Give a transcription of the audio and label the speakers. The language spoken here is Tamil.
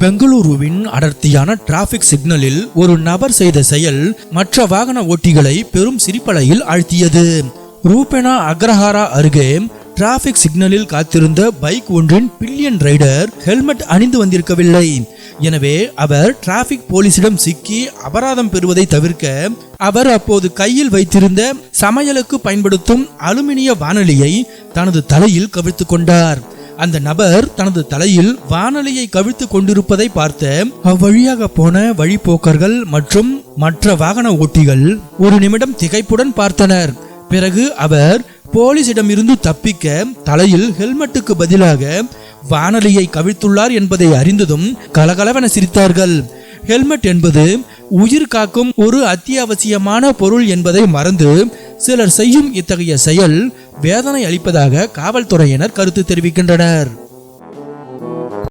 Speaker 1: பெங்களூருவின் அடர்த்தியான டிராபிக் சிக்னலில் ஒரு நபர் செய்த செயல் மற்ற வாகன ஓட்டிகளை பெரும் சிரிப்பலையில் ஆழ்த்தியது. ரூபேனா அக்ரஹாரா அருகே டிராபிக் சிக்னலில் காத்திருந்த பைக் ஒன்றின் பில்லியன் ரைடர் ஹெல்மெட் அணிந்து வந்திருக்கவில்லை. எனவே அவர் டிராபிக் போலீசிடம் சிக்கி அபராதம் பெறுவதை தவிர்க்க அவர் அப்போது கையில் வைத்திருந்த சமையலுக்கு பயன்படுத்தும் அலுமினிய வானொலியை தனது தலையில் கவிழ்த்து கொண்டார். அந்த நபர் தனது தலையில் வானொலியை கவிழ்த்து கொண்டிருப்பதை பார்த்த அவ்வழியாக போன வழிப்போக்கர்கள் மற்றும் மற்ற வாகன ஓட்டிகள் ஒரு நிமிடம் திகைப்புடன் பார்த்தனர். பிறகு அவர் போலீசிடமிருந்து தப்பிக்க தலையில் ஹெல்மெட்டுக்கு பதிலாக வானொலியை கவிழ்த்துள்ளார் என்பதை அறிந்ததும் கலகலவென சிரித்தார்கள். ஹெல்மெட் என்பது உயிர் காக்கும் ஒரு அத்தியாவசியமான பொருள் என்பதை மறந்து சிலர் செய்யும் இத்தகைய செயல் வேதனை அளிப்பதாக காவல்துறையினர் கருத்து தெரிவிக்கின்றனர்.